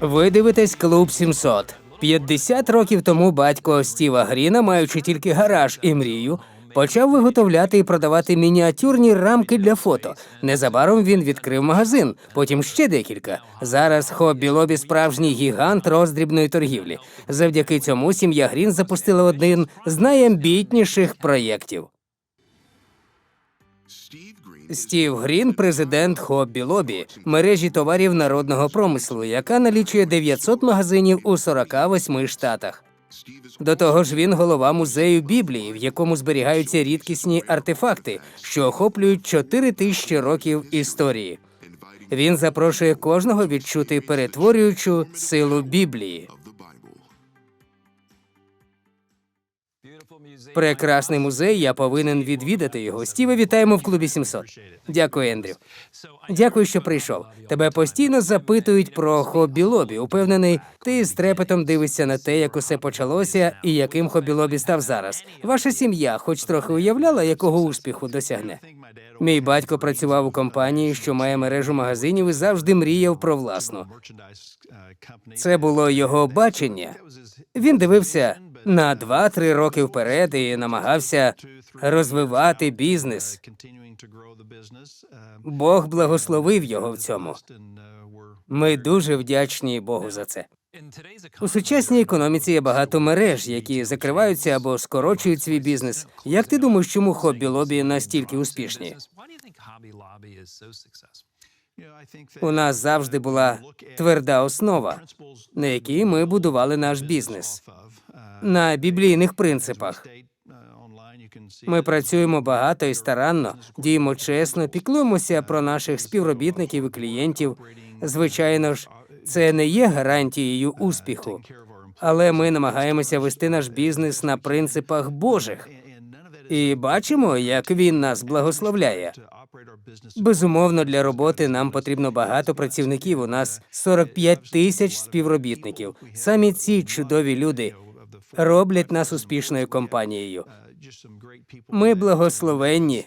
Ви дивитесь клуб 700. 50 років тому батько Стіва Гріна, маючи тільки гараж і мрію, почав виготовляти і продавати мініатюрні рамки для фото. Незабаром він відкрив магазин, потім ще декілька. Зараз хобі лобі справжній гігант роздрібної торгівлі. Завдяки цьому сім'я Грін запустила один з найамбітніших проєктів. Стів Грін, президент Хобі Лобі, мережі товарів народного промислу, яка налічує 900 магазинів у 48 штатах. До того ж, він голова музею Біблії, в якому зберігаються рідкісні артефакти, що охоплюють 4 тисячі років історії. Він запрошує кожного відчути перетворюючу силу Біблії. Прекрасний музей. Я повинен відвідати його. Стіве, вітаємо в клубі 700. Дякую, Ендрю. Дякую, що прийшов. Тебе постійно запитують про хобі лобі. Упевнений, ти з трепетом дивишся на те, як усе почалося і яким хобі лобі став зараз. Ваша сім'я, хоч трохи уявляла, якого успіху досягне. Мій батько працював у компанії, що має мережу магазинів і завжди мріяв про власну. Це було його бачення. Він дивився на 2-3 роки вперед і намагався розвивати бізнес. Бог благословив його в цьому. Ми дуже вдячні Богу за це. У сучасній економіці є багато мереж, які закриваються або скорочують свій бізнес. Як ти думаєш, чому хобі лобі настільки успішні? У нас завжди була тверда основа, на якій ми будували наш бізнес на біблійних принципах. Ми працюємо багато і старанно, діємо чесно, піклуємося про наших співробітників і клієнтів. Звичайно ж, це не є гарантією успіху, але ми намагаємося вести наш бізнес на принципах Божих і бачимо, як він нас благословляє. Безумовно, для роботи нам потрібно багато працівників. У нас 45 тисяч співробітників. Самі ці чудові люди роблять нас успішною компанією. Ми благословенні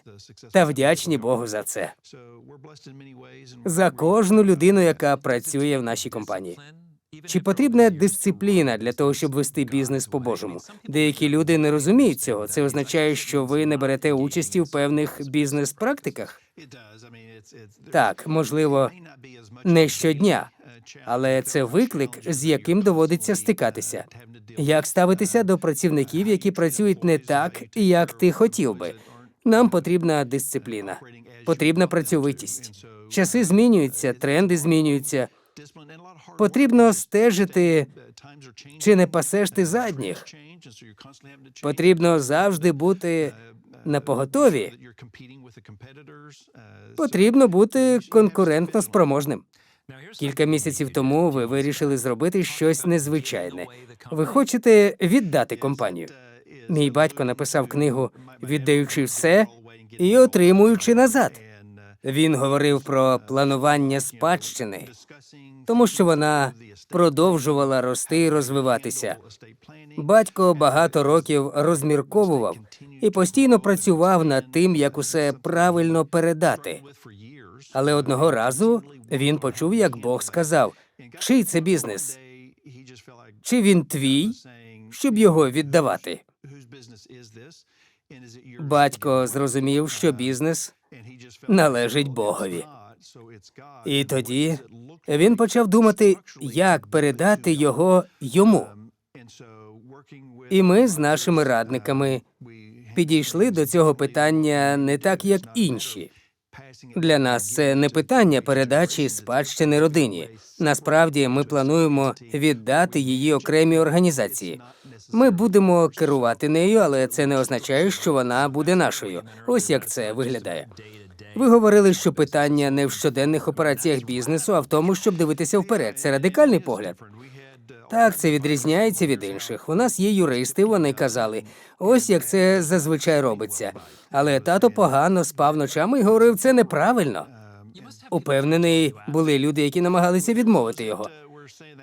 та вдячні Богу за це. За кожну людину, яка працює в нашій компанії. Чи потрібна дисципліна для того, щоб вести бізнес по-божому? Деякі люди не розуміють цього. Це означає, що ви не берете участі в певних бізнес-практиках. Так, можливо, не щодня, але це виклик, з яким доводиться стикатися. Як ставитися до працівників, які працюють не так, як ти хотів би? Нам потрібна дисципліна, потрібна працьовитість. Часи змінюються, тренди змінюються. Потрібно стежити, чи не пасеш ти задніх. Потрібно завжди бути на поготові. Потрібно бути конкурентно спроможним. Кілька місяців тому ви вирішили зробити щось незвичайне. Ви хочете віддати компанію. Мій батько написав книгу Віддаючи все і отримуючи назад. Він говорив про планування спадщини, тому що вона продовжувала рости і розвиватися. Батько багато років розмірковував і постійно працював над тим, як усе правильно передати. Але одного разу він почув, як Бог сказав: чий це бізнес? Чи він твій, щоб його віддавати? Батько зрозумів, що бізнес належить Богові. І тоді він почав думати, як передати його йому. І ми з нашими радниками підійшли до цього питання не так, як інші. Для нас це не питання передачі спадщини родині. Насправді ми плануємо віддати її окремій організації. Ми будемо керувати нею, але це не означає, що вона буде нашою. Ось як це виглядає. Ви говорили, що питання не в щоденних операціях бізнесу, а в тому, щоб дивитися вперед. Це радикальний погляд. Так, це відрізняється від інших. У нас є юристи, вони казали, ось як це зазвичай робиться. Але тато погано спав ночами і говорив, це неправильно. Упевнений, були люди, які намагалися відмовити його.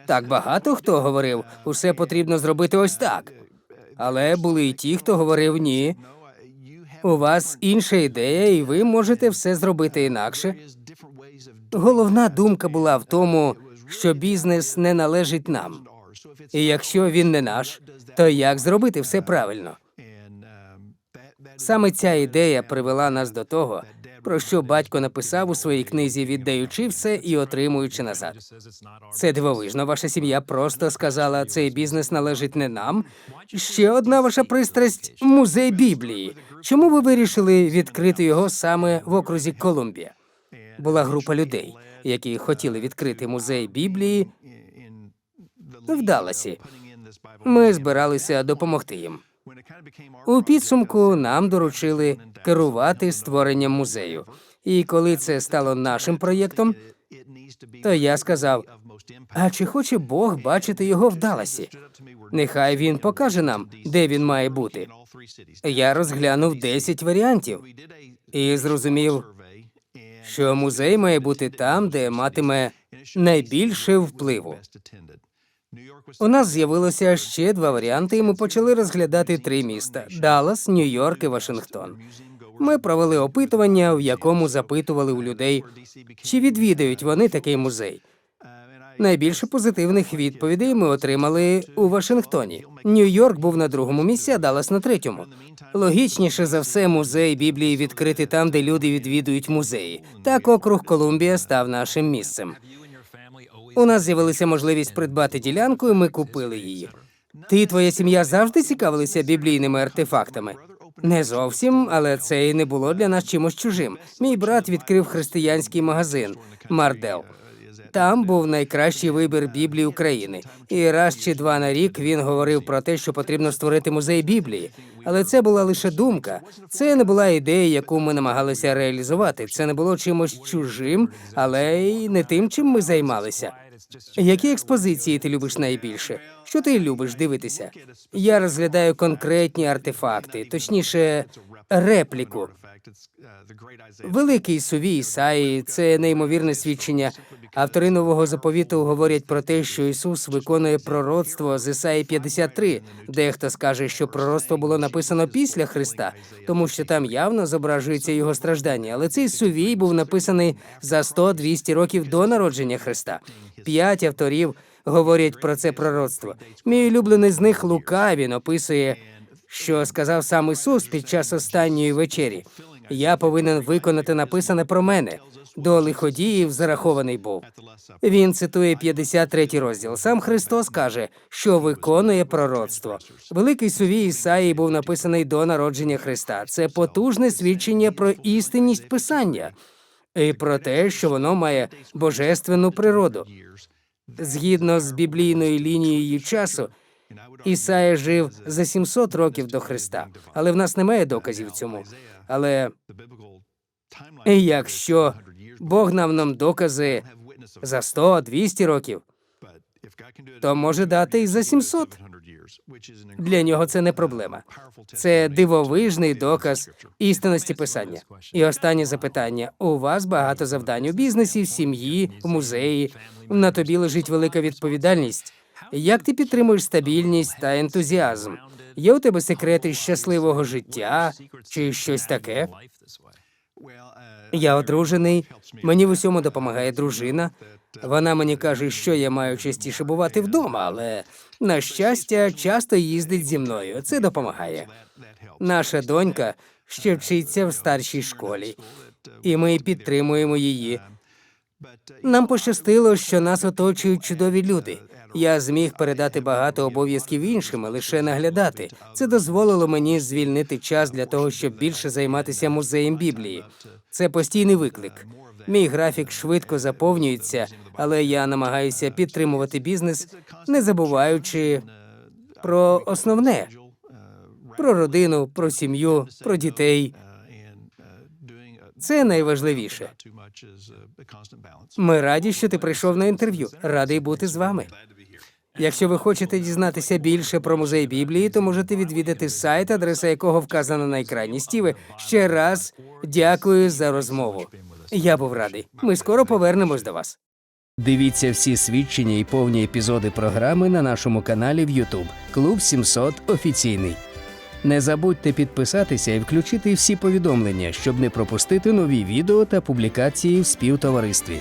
Так багато хто говорив, усе потрібно зробити ось так. Але були й ті, хто говорив ні. У вас інша ідея, і ви можете все зробити інакше. Головна думка була в тому, що бізнес не належить нам. І якщо він не наш, то як зробити все правильно? Саме ця ідея привела нас до того, про що батько написав у своїй книзі, віддаючи все і отримуючи назад. Це дивовижно. Ваша сім'я просто сказала, цей бізнес належить не нам. Ще одна ваша пристрасть музей Біблії. Чому ви вирішили відкрити його саме в окрузі Колумбія? Була група людей, які хотіли відкрити музей Біблії в Далласі. Ми збиралися допомогти їм. У підсумку нам доручили керувати створенням музею. І коли це стало нашим проєктом, то я сказав: а чи хоче Бог бачити його в Далласі? Нехай він покаже нам, де він має бути. Я розглянув 10 варіантів і зрозумів, що музей має бути там, де матиме найбільше впливу. У нас з'явилося ще два варіанти, і ми почали розглядати три міста: Даллас, Нью-Йорк і Вашингтон. Ми провели опитування, в якому запитували у людей, чи відвідають вони такий музей. Найбільше позитивних відповідей ми отримали у Вашингтоні. Нью-Йорк був на другому місці, а Даллас на третьому. Логічніше за все, музей Біблії відкрити там, де люди відвідують музеї. Так округ Колумбія став нашим місцем. У нас з'явилася можливість придбати ділянку, і ми купили її. Ти і твоя сім'я завжди цікавилися біблійними артефактами. Не зовсім, але це і не було для нас чимось чужим. Мій брат відкрив християнський магазин Мардел. Там був найкращий вибір Біблії України. І раз чи два на рік він говорив про те, що потрібно створити музей Біблії. Але це була лише думка. Це не була ідея, яку ми намагалися реалізувати. Це не було чимось чужим, але й не тим, чим ми займалися. Які експозиції ти любиш найбільше? Що ти любиш дивитися? Я розглядаю конкретні артефакти, точніше, репліку. Великий сувій Ісаї – це неймовірне свідчення. Автори нового заповіту говорять про те, що Ісус виконує пророцтво з Ісаї 53. Дехто скаже, що пророцтво було написано після Христа, тому що там явно зображується його страждання. Але цей сувій був написаний за 100-200 років до народження Христа. П'ять авторів говорять про це пророцтво. Мій улюблений з них Лука він описує, що сказав сам Ісус під час останньої вечері. Я повинен виконати написане про мене. До лиходіїв зарахований був. Він цитує 53 розділ. Сам Христос каже, що виконує пророцтво. Великий сувій Ісаї був написаний до народження Христа. Це потужне свідчення про істинність писання і про те, що воно має божественну природу. Згідно з біблійною лінією часу, Ісая жив за 700 років до Христа, але в нас немає доказів цьому. Але якщо Бог нам нам докази за 100-200 років, то може дати і за 700. Для нього це не проблема. Це дивовижний доказ істинності писання. І останнє запитання: у вас багато завдань у бізнесі, в сім'ї, в музеї. На тобі лежить велика відповідальність. Як ти підтримуєш стабільність та ентузіазм? Є у тебе секрети щасливого життя чи щось таке? Я одружений. Мені в усьому допомагає дружина. Вона мені каже, що я маю частіше бувати вдома, але на щастя, часто їздить зі мною. Це допомагає. Наша донька ще вчиться в старшій школі, і ми підтримуємо її. Нам пощастило, що нас оточують чудові люди. Я зміг передати багато обов'язків іншим, лише наглядати. Це дозволило мені звільнити час для того, щоб більше займатися музеєм Біблії. Це постійний виклик. Мій графік швидко заповнюється, але я намагаюся підтримувати бізнес, не забуваючи про основне про родину, про сім'ю, про дітей. Це найважливіше. Ми раді, що ти прийшов на інтерв'ю. Радий бути з вами. Якщо ви хочете дізнатися більше про музей Біблії, то можете відвідати сайт, адреса якого вказана на екрані. Стіве, ще раз дякую за розмову. Я був радий. Ми скоро повернемось до вас. Дивіться всі свідчення і повні епізоди програми на нашому каналі в YouTube. Клуб 700 офіційний. Не забудьте підписатися і включити всі повідомлення, щоб не пропустити нові відео та публікації в співтоваристві.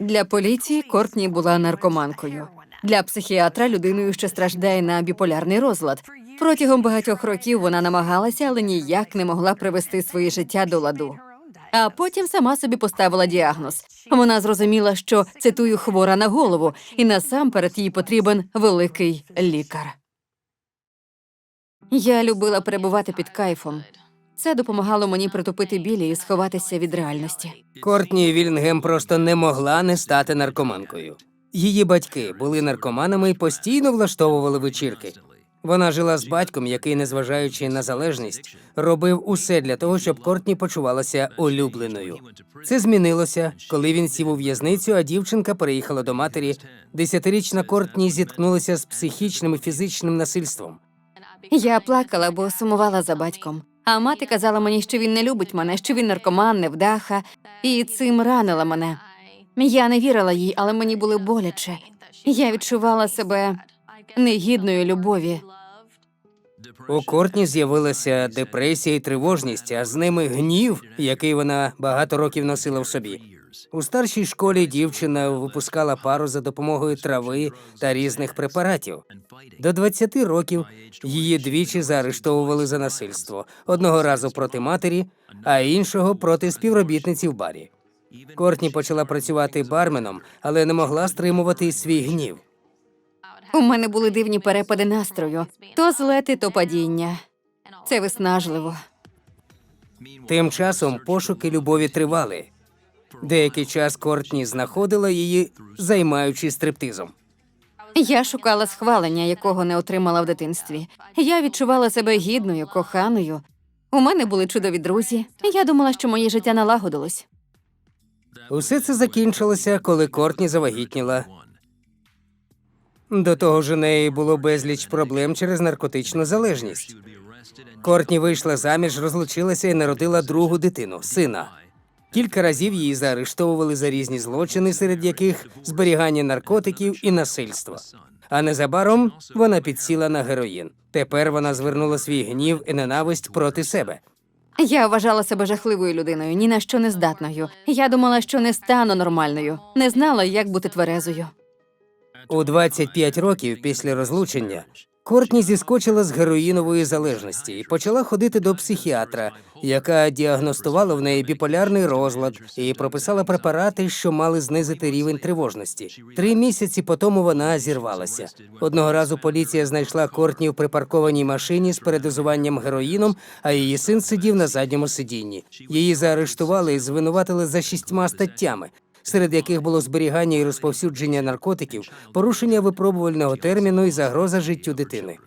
Для поліції Кортні була наркоманкою. Для психіатра людиною, що страждає на біполярний розлад. Протягом багатьох років вона намагалася, але ніяк не могла привести своє життя до ладу. А потім сама собі поставила діагноз. Вона зрозуміла, що цитую хвора на голову, і насамперед їй потрібен великий лікар. Я любила перебувати під кайфом. Це допомагало мені притупити білі і сховатися від реальності. Кортні Вільнгем просто не могла не стати наркоманкою. Її батьки були наркоманами і постійно влаштовували вечірки. Вона жила з батьком, який, незважаючи на залежність, робив усе для того, щоб Кортні почувалася улюбленою. Це змінилося, коли він сів у в'язницю, а дівчинка переїхала до матері. Десятирічна Кортні зіткнулася з психічним і фізичним насильством. Я плакала, бо сумувала за батьком. А мати казала мені, що він не любить мене, що він наркоман, невдаха, і цим ранила мене. Я не вірила їй, але мені було боляче. Я відчувала себе негідною любові. У Кортні з'явилася депресія і тривожність, а з ними гнів, який вона багато років носила в собі. У старшій школі дівчина випускала пару за допомогою трави та різних препаратів. До 20 років її двічі заарештовували за насильство: одного разу проти матері, а іншого проти співробітниці в барі. Кортні почала працювати барменом, але не могла стримувати свій гнів. У мене були дивні перепади настрою: то злети, то падіння. Це виснажливо. Тим часом пошуки любові тривали. Деякий час Кортні знаходила її, займаючись стриптизом. Я шукала схвалення, якого не отримала в дитинстві. Я відчувала себе гідною, коханою. У мене були чудові друзі. Я думала, що моє життя налагодилось. Усе це закінчилося, коли Кортні завагітніла. До того ж, у неї було безліч проблем через наркотичну залежність. Кортні вийшла заміж, розлучилася і народила другу дитину, сина. Кілька разів її заарештовували за різні злочини, серед яких зберігання наркотиків і насильство. А незабаром вона підсіла на героїн. Тепер вона звернула свій гнів і ненависть проти себе. Я вважала себе жахливою людиною, ні на що не здатною. Я думала, що не стану нормальною, не знала, як бути тверезою. У 25 років після розлучення Кортні зіскочила з героїнової залежності і почала ходити до психіатра, яка діагностувала в неї біполярний розлад і прописала препарати, що мали знизити рівень тривожності. Три місяці по тому вона зірвалася. Одного разу поліція знайшла Кортні в припаркованій машині з передозуванням героїном, а її син сидів на задньому сидінні. Її заарештували і звинуватили за шістьма статтями серед яких було зберігання і розповсюдження наркотиків, порушення випробувального терміну і загроза життю дитини.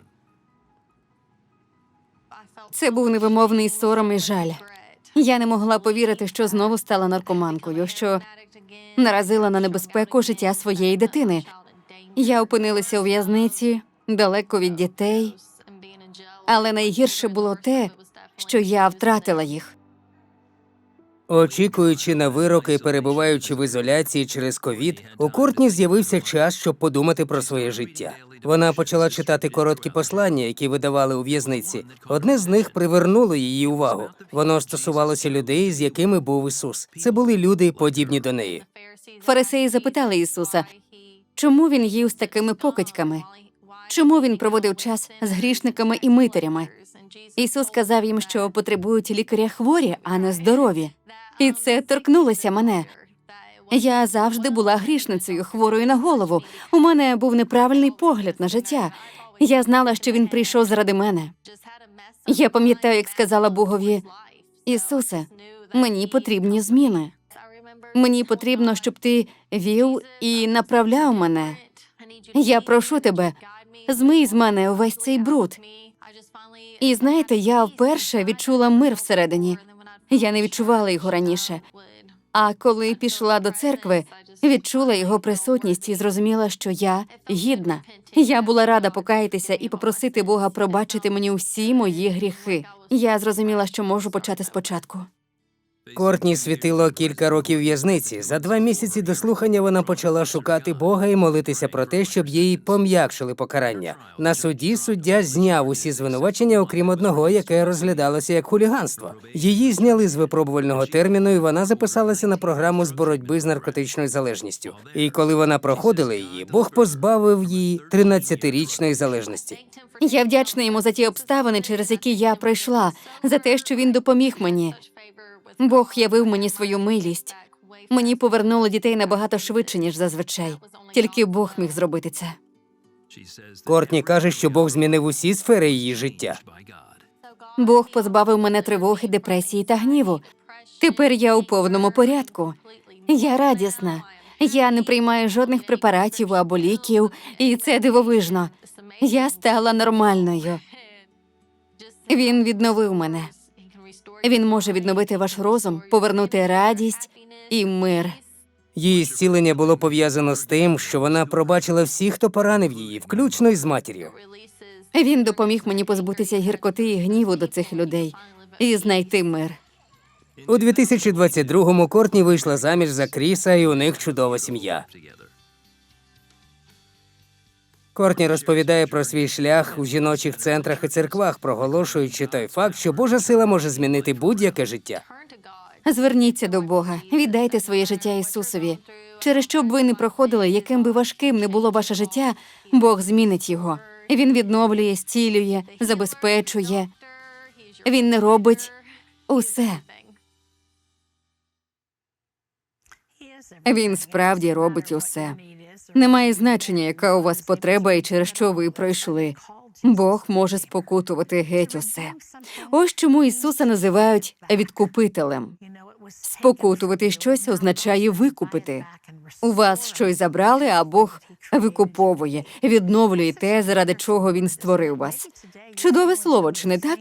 Це був невимовний сором і жаль. Я не могла повірити, що знову стала наркоманкою, що наразила на небезпеку життя своєї дитини. Я опинилася у в'язниці далеко від дітей, але найгірше було те, що я втратила їх. Очікуючи на вирок і перебуваючи в ізоляції через ковід, у Кортні з'явився час, щоб подумати про своє життя. Вона почала читати короткі послання, які видавали у в'язниці. Одне з них привернуло її увагу. Воно стосувалося людей, з якими був Ісус. Це були люди, подібні до неї. Фарисеї запитали Ісуса, чому він їв з такими покидьками? Чому він проводив час з грішниками і митарями? Ісус сказав їм, що потребують лікаря хворі, а не здорові. І це торкнулося мене. Я завжди була грішницею, хворою на голову. У мене був неправильний погляд на життя. Я знала, що він прийшов заради мене. Я пам'ятаю, як сказала Богові Ісусе, мені потрібні зміни. Мені потрібно, щоб ти вів і направляв мене. Я прошу тебе, змий з мене увесь цей бруд. І знаєте, я вперше відчула мир всередині. Я не відчувала його раніше. А коли пішла до церкви, Відчула його присутність і зрозуміла, що я гідна. Я була рада покаятися і попросити Бога пробачити мені усі мої гріхи. Я зрозуміла, що можу почати спочатку. Кортні світило кілька років в'язниці. За два місяці до слухання вона почала шукати Бога і молитися про те, щоб їй пом'якшили покарання. На суді суддя зняв усі звинувачення, окрім одного, яке розглядалося як хуліганство. Її зняли з випробувального терміну, і вона записалася на програму з боротьби з наркотичною залежністю. І коли вона проходила її, Бог позбавив її 13-річної залежності. Я вдячна йому за ті обставини, через які я пройшла, за те, що він допоміг мені. Бог явив мені свою милість. Мені повернуло дітей набагато швидше, ніж зазвичай. Тільки Бог міг зробити це. Кортні каже, що Бог змінив усі сфери її життя. Бог позбавив мене тривоги, депресії та гніву. Тепер я у повному порядку. Я радісна. Я не приймаю жодних препаратів або ліків, і це дивовижно. Я стала нормальною. Він відновив мене. Він може відновити ваш розум, повернути радість і мир. Її зцілення було пов'язано з тим, що вона пробачила всіх, хто поранив її, включно із матір'ю. Він допоміг мені позбутися гіркоти і гніву до цих людей і знайти мир. У 2022-му Кортні вийшла заміж за Кріса, і у них чудова сім'я. Кортні розповідає про свій шлях у жіночих центрах і церквах, проголошуючи той факт, що Божа сила може змінити будь-яке життя. Зверніться до Бога, віддайте своє життя Ісусові. Через що б ви не проходили, яким би важким не було ваше життя, Бог змінить його. Він відновлює, зцілює, забезпечує. Він не робить усе. Він справді робить усе. Немає значення, яка у вас потреба і через що ви пройшли. Бог може спокутувати геть усе. Ось чому Ісуса називають відкупителем. Спокутувати щось означає викупити. У вас щось забрали, а Бог викуповує, відновлює те, заради чого він створив вас. Чудове слово, чи не так?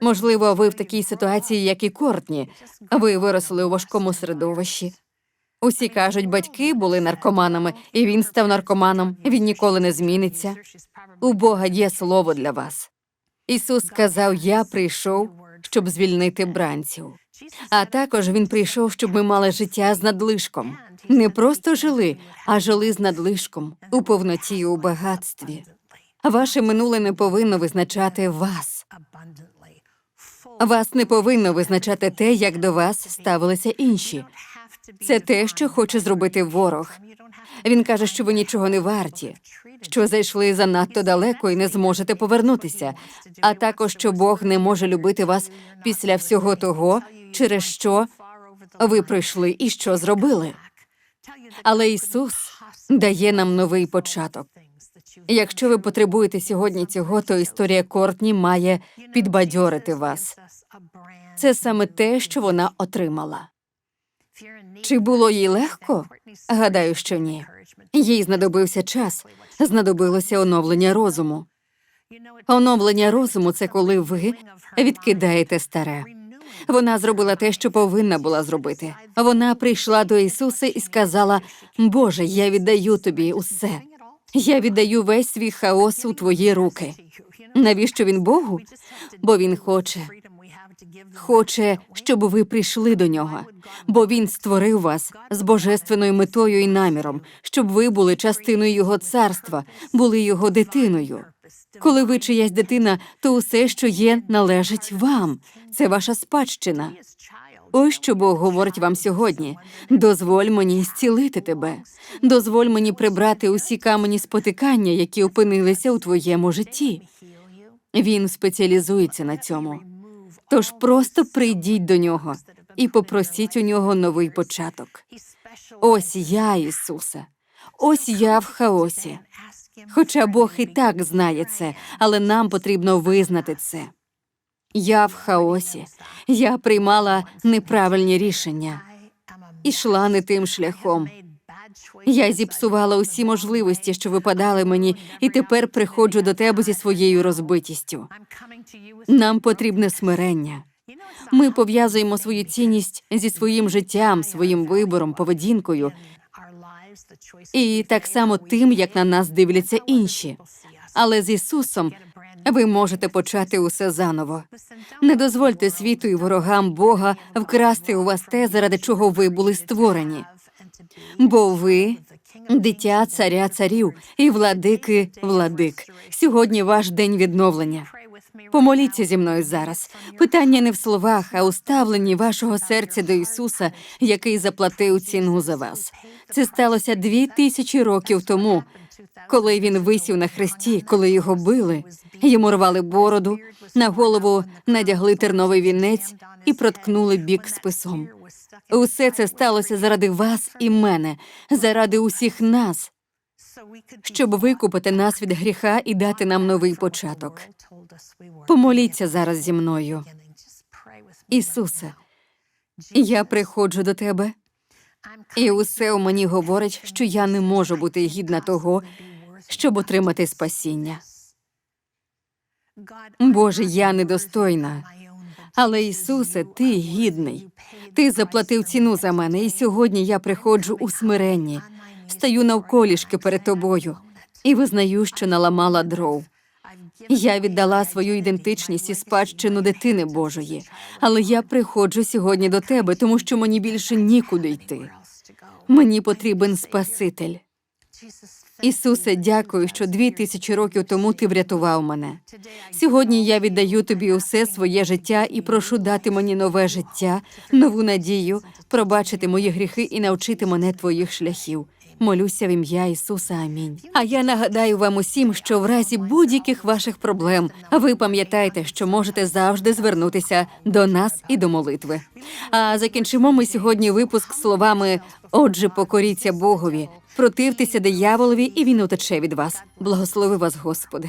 Можливо, ви в такій ситуації, як і Кортні. Ви виросли у важкому середовищі. Усі кажуть, батьки були наркоманами, і він став наркоманом. Він ніколи не зміниться. У Бога є слово для вас. Ісус сказав: Я прийшов, щоб звільнити бранців. А також він прийшов, щоб ми мали життя з надлишком. Не просто жили, а жили з надлишком у повноті і у багатстві. Ваше минуле не повинно визначати вас. Вас не повинно визначати те, як до вас ставилися інші. Це те, що хоче зробити ворог. Він каже, що ви нічого не варті, що зайшли занадто далеко і не зможете повернутися, а також що Бог не може любити вас після всього того, через що ви пройшли і що зробили. Але Ісус дає нам новий початок. Якщо ви потребуєте сьогодні цього, то історія Кортні має підбадьорити вас. Це саме те, що вона отримала. Чи було їй легко? Гадаю, що ні. Їй знадобився час, знадобилося оновлення розуму. Оновлення розуму це коли ви відкидаєте старе. Вона зробила те, що повинна була зробити. Вона прийшла до Ісуса і сказала: Боже, я віддаю тобі усе. Я віддаю весь свій хаос у твої руки. Навіщо він Богу? Бо він хоче. Хоче, щоб ви прийшли до нього, бо він створив вас з божественною метою і наміром, щоб ви були частиною його царства, були його дитиною. Коли ви чиясь дитина, то усе, що є, належить вам. Це ваша спадщина. Ось що Бог говорить вам сьогодні. Дозволь мені зцілити тебе. Дозволь мені прибрати усі камені спотикання, які опинилися у твоєму житті. Він спеціалізується на цьому. Тож просто прийдіть до нього і попросіть у нього новий початок. Ось я, Ісусе, ось я в хаосі. Хоча Бог і так знає це, але нам потрібно визнати це. Я в хаосі, я приймала неправильні рішення, ішла не тим шляхом. Я зіпсувала усі можливості, що випадали мені, і тепер приходжу до тебе зі своєю розбитістю. Нам потрібне смирення. Ми пов'язуємо свою цінність зі своїм життям, своїм вибором, поведінкою. і так само тим, як на нас дивляться інші. Але з Ісусом ви можете почати усе заново. Не дозвольте світу і ворогам Бога вкрасти у вас те, заради чого ви були створені. Бо ви дитя царя царів і владики владик. Сьогодні ваш день відновлення. Помоліться зі мною зараз. Питання не в словах, а у ставленні вашого серця до Ісуса, який заплатив ціну за вас. Це сталося дві тисячі років тому, коли він висів на хресті, коли його били, йому рвали бороду, на голову надягли терновий вінець і проткнули бік списом. Усе це сталося заради вас і мене, заради усіх нас, щоб викупити нас від гріха і дати нам новий початок. Помоліться зараз зі мною. Ісусе, я приходжу до тебе, і усе у мені говорить, що я не можу бути гідна того, щоб отримати спасіння. Боже, я недостойна. Але Ісусе, ти гідний. Ти заплатив ціну за мене, і сьогодні я приходжу у смиренні, стаю навколішки перед тобою і визнаю, що наламала дров. Я віддала свою ідентичність і спадщину дитини Божої, але я приходжу сьогодні до тебе, тому що мені більше нікуди йти. Мені потрібен Спаситель. Ісусе, дякую, що дві тисячі років тому ти врятував мене. Сьогодні я віддаю тобі усе своє життя і прошу дати мені нове життя, нову надію, пробачити мої гріхи і навчити мене твоїх шляхів. Молюся в ім'я Ісуса. Амінь. А я нагадаю вам усім, що в разі будь-яких ваших проблем ви пам'ятаєте, що можете завжди звернутися до нас і до молитви. А закінчимо ми сьогодні випуск словами: Отже, покоріться Богові, противтеся дияволові, і він утече від вас. Благослови вас, Господи.